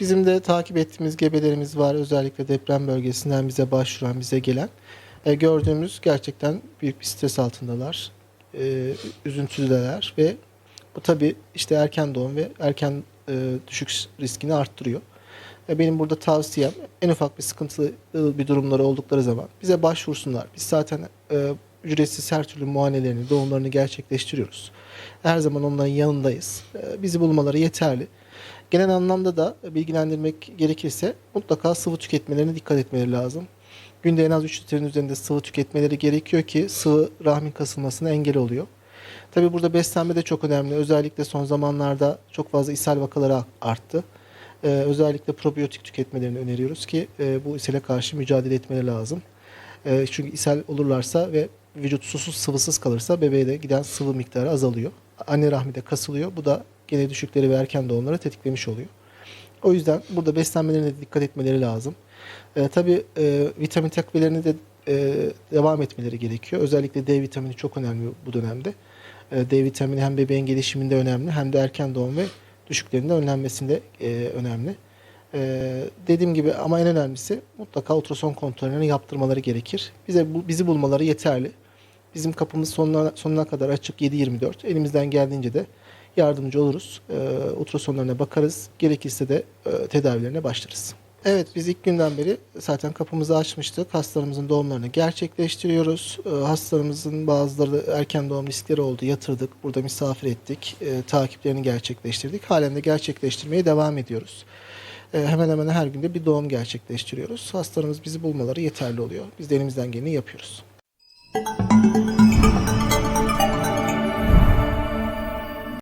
Bizim de takip ettiğimiz gebelerimiz var. Özellikle deprem bölgesinden bize başvuran, bize gelen. E, gördüğümüz gerçekten büyük bir stres altındalar. E, üzüntüdeler ve bu tabii işte erken doğum ve erken e, düşük riskini arttırıyor. E, benim burada tavsiyem en ufak bir sıkıntılı bir durumları oldukları zaman bize başvursunlar. Biz zaten e, ücretsiz her türlü muayenelerini, doğumlarını gerçekleştiriyoruz. Her zaman onların yanındayız. E, bizi bulmaları yeterli. Genel anlamda da bilgilendirmek gerekirse mutlaka sıvı tüketmelerine dikkat etmeleri lazım. Günde en az 3 litrenin üzerinde sıvı tüketmeleri gerekiyor ki sıvı rahmin kasılmasına engel oluyor. Tabi burada beslenme de çok önemli. Özellikle son zamanlarda çok fazla ishal vakaları arttı. Ee, özellikle probiyotik tüketmelerini öneriyoruz ki e, bu ishale karşı mücadele etmeleri lazım. E, çünkü ishal olurlarsa ve vücut susuz sıvısız kalırsa bebeğe de giden sıvı miktarı azalıyor. Anne rahmi de kasılıyor. Bu da gene düşükleri ve erken doğumları tetiklemiş oluyor. O yüzden burada beslenmelerine dikkat etmeleri lazım. E, tabii e, vitamin takviyelerine de e, devam etmeleri gerekiyor. Özellikle D vitamini çok önemli bu dönemde. E, D vitamini hem bebeğin gelişiminde önemli hem de erken doğum ve düşüklerinde önlenmesinde e, önemli. E, dediğim gibi ama en önemlisi mutlaka ultrason kontrollerini yaptırmaları gerekir. Bize bu, bizi bulmaları yeterli. Bizim kapımız sonuna, sonuna kadar açık 7-24. Elimizden geldiğince de yardımcı oluruz. E, ultrasonlarına bakarız. Gerekirse de e, tedavilerine başlarız. Evet biz ilk günden beri zaten kapımızı açmıştık. Hastalarımızın doğumlarını gerçekleştiriyoruz. E, hastalarımızın bazıları erken doğum riskleri oldu. Yatırdık. Burada misafir ettik. E, takiplerini gerçekleştirdik. Halen de gerçekleştirmeye devam ediyoruz. E, hemen hemen her günde bir doğum gerçekleştiriyoruz. Hastalarımız bizi bulmaları yeterli oluyor. Biz de elimizden geleni yapıyoruz.